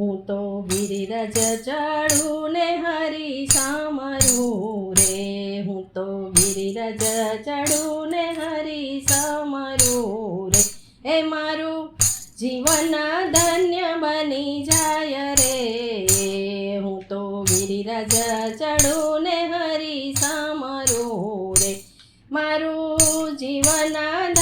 હું તો ગિરિરાજ ચડું ને હરી સામરું રે. હું તો ગિરિરાજ ચડું ને હરી સામરું રે. એ મારું જીવન ધન્ય બની જાય રે. હું તો ગિરિરાજ ચડું ને હરી સામરું રે. મારું જીવન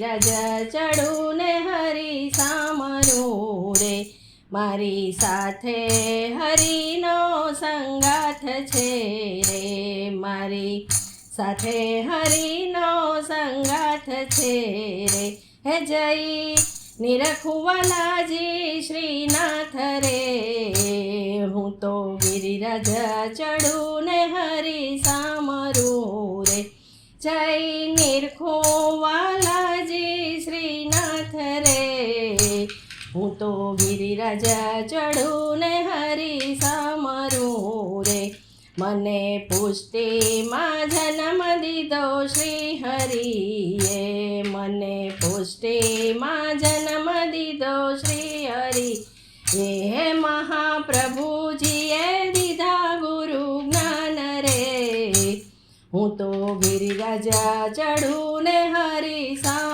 ગિરિરાજ ચડું ને હરી સામરું રે. મારી સાથે હરિનો સંગાથ છે રે. મારી સાથે હરિનો સંગાથ છે રે. હે જય નિરખુવાલાજી શ્રીનાથ રે. હું તો ગિરિરાજ ચડું ને હરી સામરું રે. જય નિરખુવાલાજી ગિરિરાજ ચડું ને હરી સામરું રે. મને પુષ્ટિમાં જન્મ દીધો શ્રી હરિએ મને પુષ્ટિમાં જન્મ દીધો શ્રી હરિ એ મહાપ્રભુજીએ દીધા ગુરુ જ્ઞાન રે. હું તો ગિરિરાજા ચડું ને હરી રે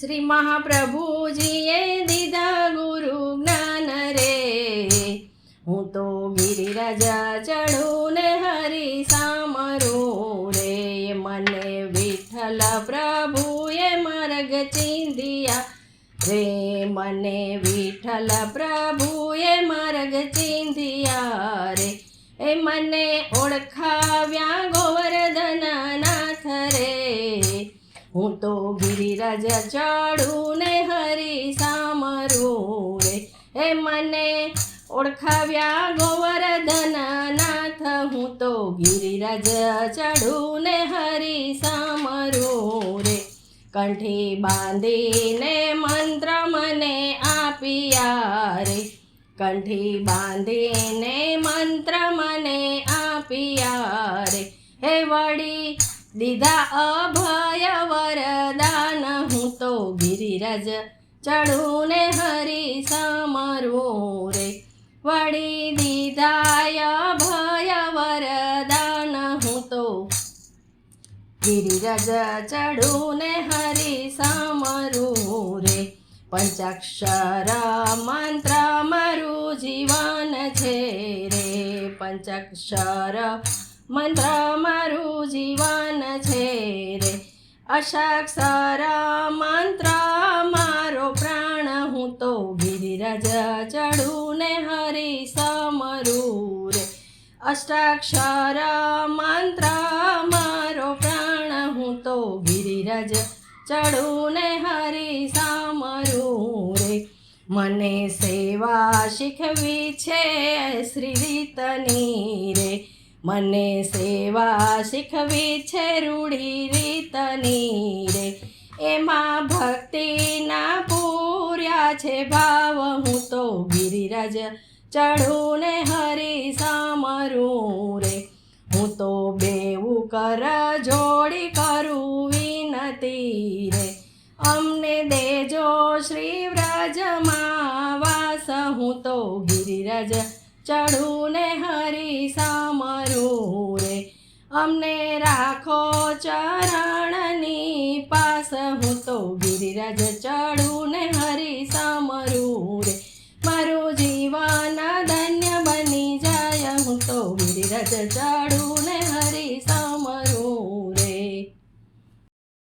શ્રી મહાપ્રભુજીએ દીધા ગુરુ જ્ઞાન રે. હું તો ગિરિરાજા ચડું ને હરી સામરું રે. મને વિઠ્ઠલ પ્રભુએ માર્ગ ચિંધિયા રે. મને વિઠ્ઠલ પ્રભુએ માર્ગ ચિંધિયા રે. એ મને ઓળખાવ્યા ગોવર્ધના હું તો ગિરિરાજ ચડું ને હરી સામરું રે. એ મને ઓળખાવ્યા ગોવર્ધન નાથ હું તો ગિરિરાજ ચડું ને હરી સામરું રે. કંઠી બાંધીને મંત્ર મને આપ્યા રે. કંઠી બાંધીને મંત્ર મને આપ્યા રે. હે વળી દીધા અભય વરદાન હું તો ગિરિરાજ ચડું ને હરી સામરું રે. વળી દીધાય ભય વરદાન હું તો ગિરિરાજ ચડું ને હરી સામરું રે. પંચાક્ષર મંત્ર મારું જીવન છે રે. પંચાક્ષર મંત્ર મારું જીવન છે રે. અષાક્ષર મંત્ર મારો પ્રાણ, હું તો ગિરિરાજ ચડું ને હરી સમરું રે. અષ્ટાક્ષર મંત્ર મારો પ્રાણ, હું તો ગિરિરાજ ચડું ને હરી સામરું રે. મને સેવા શીખવી છે શ્રી રીતની રે. મને સેવા શીખવી છે રૂઢી રીતની રે. એમાં ભક્તિના પૂર્યા છે ભાવ. હું તો ગિરિરાજ ચઢું ને હરી સામરું રે. હું તો બેવું કર જોડી કરું વિનતી રે. અમને દેજો શ્રી વ્રજમાં વાસ. હું તો ગિરિરાજ ચડું ને હરી સામરું રે અમને રાખો ચરણની પાસ. હું તો ગિરિરાજ ચડું ને હરી સામરું રે મારું જીવન ધન્ય બની જાય. હું તો ગિરિરાજ સામરું